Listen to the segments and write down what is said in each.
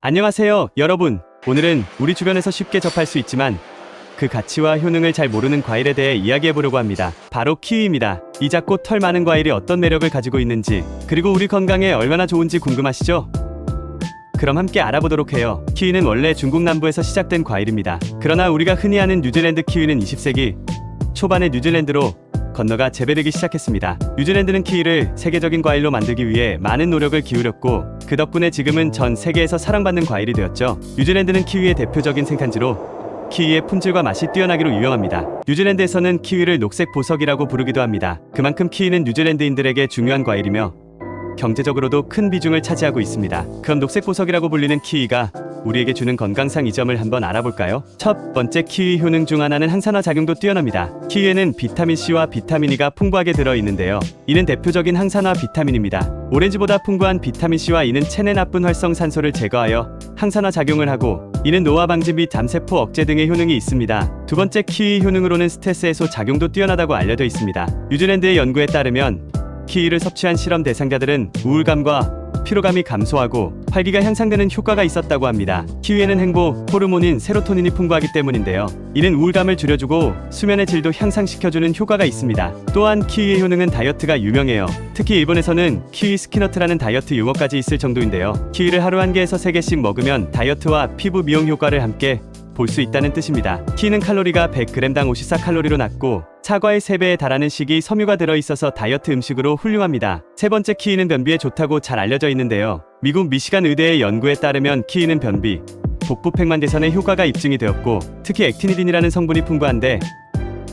안녕하세요, 여러분. 오늘은 우리 주변에서 쉽게 접할 수 있지만 그 가치와 효능을 잘 모르는 과일에 대해 이야기해 보려고 합니다. 바로 키위입니다. 이 작고 털 많은 과일이 어떤 매력을 가지고 있는지, 그리고 우리 건강에 얼마나 좋은지 궁금하시죠? 그럼 함께 알아보도록 해요. 키위는 원래 중국 남부에서 시작된 과일입니다. 그러나 우리가 흔히 아는 뉴질랜드 키위는 20세기 초반에 뉴질랜드로 건너가 재배되기 시작했습니다. 뉴질랜드는 키위를 세계적인 과일로 만들기 위해 많은 노력을 기울였고 그 덕분에 지금은 전 세계에서 사랑받는 과일이 되었죠. 뉴질랜드는 키위의 대표적인 생산지로 키위의 품질과 맛이 뛰어나기로 유명합니다. 뉴질랜드에서는 키위를 녹색 보석이라고 부르기도 합니다. 그만큼 키위는 뉴질랜드인들에게 중요한 과일이며 경제적으로도 큰 비중을 차지하고 있습니다. 그럼 녹색 보석이라고 불리는 키위가 우리에게 주는 건강상 이점을 한번 알아볼까요? 첫 번째 키위 효능 중 하나는 항산화 작용도 뛰어납니다. 키위에는 비타민 C와 비타민 E가 풍부하게 들어 있는데요. 이는 대표적인 항산화 비타민입니다. 오렌지보다 풍부한 비타민 C와 E는 체내 나쁜 활성 산소를 제거하여 항산화 작용을 하고 이는 노화 방지 및 암세포 억제 등의 효능이 있습니다. 두 번째 키위 효능으로는 스트레스 해소 작용도 뛰어나다고 알려져 있습니다. 뉴질랜드의 연구에 따르면 키위를 섭취한 실험 대상자들은 우울감과 피로감이 감소하고 활기가 향상되는 효과가 있었다고 합니다. 키위에는 행복 호르몬인 세로토닌이 풍부하기 때문인데요. 이는 우울감을 줄여주고 수면의 질도 향상시켜주는 효과가 있습니다. 또한 키위의 효능은 다이어트가 유명해요. 특히 일본에서는 키위 스키너트라는 다이어트 용어까지 있을 정도인데요. 키위를 하루 한 개에서 세 개씩 먹으면 다이어트와 피부 미용 효과를 함께 볼 수 있다는 뜻입니다. 키는 칼로리가 100g당 54칼로리로 낮고 사과의 3배에 달하는 식이 섬유가 들어있어서 다이어트 음식으로 훌륭합니다. 세 번째 키위는 변비에 좋다고 잘 알려져 있는데요. 미국 미시간 의대의 연구에 따르면 키위는 변비, 복부 팽만 개선에 효과가 입증이 되었고 특히 액티니딘이라는 성분이 풍부한데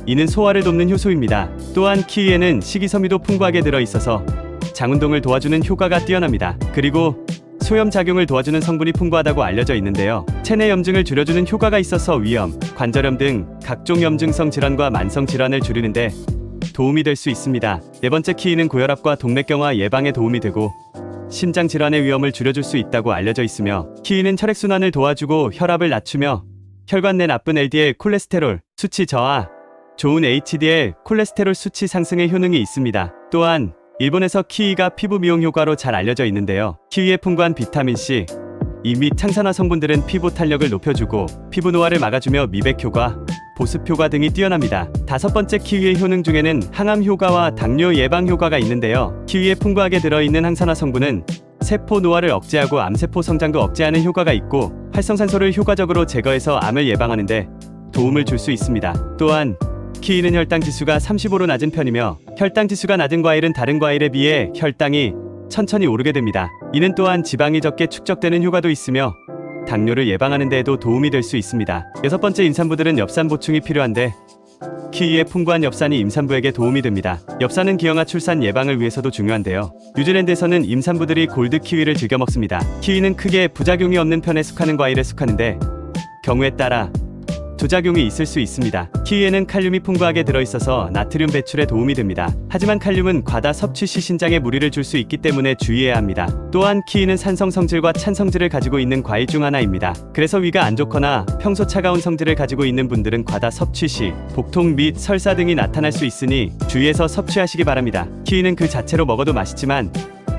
이는 소화를 돕는 효소입니다. 또한 키위에는 식이섬유도 풍부하게 들어있어서 장운동을 도와주는 효과가 뛰어납니다. 그리고 소염 작용을 도와주는 성분이 풍부하다고 알려져 있는데요. 체내 염증을 줄여주는 효과가 있어서 위염, 관절염 등 각종 염증성 질환과 만성 질환을 줄이는데 도움이 될 수 있습니다. 네 번째 키위는 고혈압과 동맥경화 예방에 도움이 되고 심장 질환의 위험을 줄여줄 수 있다고 알려져 있으며 키위는 혈액 순환을 도와주고 혈압을 낮추며 혈관 내 나쁜 LDL 콜레스테롤 수치 저하, 좋은 HDL 콜레스테롤 수치 상승의 효능이 있습니다. 또한 일본에서 키위가 피부 미용 효과로 잘 알려져 있는데요. 키위의 풍부한 비타민 C, 이 및 항산화 성분들은 피부 탄력을 높여주고 피부 노화를 막아주며 미백 효과, 보습 효과 등이 뛰어납니다. 다섯 번째 키위의 효능 중에는 항암 효과와 당뇨 예방 효과가 있는데요. 키위에 풍부하게 들어있는 항산화 성분은 세포 노화를 억제하고 암세포 성장도 억제하는 효과가 있고 활성산소를 효과적으로 제거해서 암을 예방하는데 도움을 줄 수 있습니다. 또한 키위는 혈당 지수가 35로 낮은 편이며 혈당 지수가 낮은 과일은 다른 과일에 비해 혈당이 천천히 오르게 됩니다. 이는 또한 지방이 적게 축적되는 효과도 있으며 당뇨를 예방하는 데에도 도움이 될 수 있습니다. 여섯 번째 임산부들은 엽산 보충이 필요한데 키위의 풍부한 엽산이 임산부에게 도움이 됩니다. 엽산은 기형아 출산 예방을 위해서도 중요한데요. 뉴질랜드에서는 임산부들이 골드 키위를 즐겨 먹습니다. 키위는 크게 부작용이 없는 편에 속하는 과일에 속하는데 경우에 따라 부작용이 있을 수 있습니다. 키위에는 칼륨이 풍부하게 들어있어서 나트륨 배출에 도움이 됩니다. 하지만 칼륨은 과다 섭취 시 신장에 무리를 줄 수 있기 때문에 주의해야 합니다. 또한 키위는 산성 성질과 찬 성질을 가지고 있는 과일 중 하나입니다. 그래서 위가 안 좋거나 평소 차가운 성질을 가지고 있는 분들은 과다 섭취 시 복통 및 설사 등이 나타날 수 있으니 주의해서 섭취하시기 바랍니다. 키위는 그 자체로 먹어도 맛있지만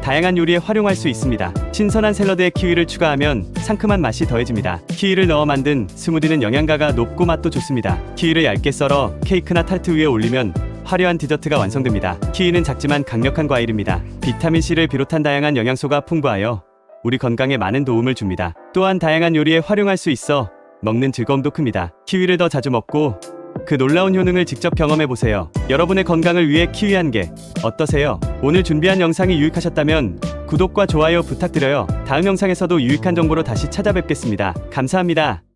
다양한 요리에 활용할 수 있습니다. 신선한 샐러드에 키위를 추가하면 상큼한 맛이 더해집니다. 키위를 넣어 만든 스무디는 영양가가 높고 맛도 좋습니다. 키위를 얇게 썰어 케이크나 타르트 위에 올리면 화려한 디저트가 완성됩니다. 키위는 작지만 강력한 과일입니다. 비타민C를 비롯한 다양한 영양소가 풍부하여 우리 건강에 많은 도움을 줍니다. 또한 다양한 요리에 활용할 수 있어 먹는 즐거움도 큽니다. 키위를 더 자주 먹고 그 놀라운 효능을 직접 경험해 보세요. 여러분의 건강을 위해 키위 한 개 어떠세요? 오늘 준비한 영상이 유익하셨다면 구독과 좋아요 부탁드려요. 다음 영상에서도 유익한 정보로 다시 찾아뵙겠습니다. 감사합니다.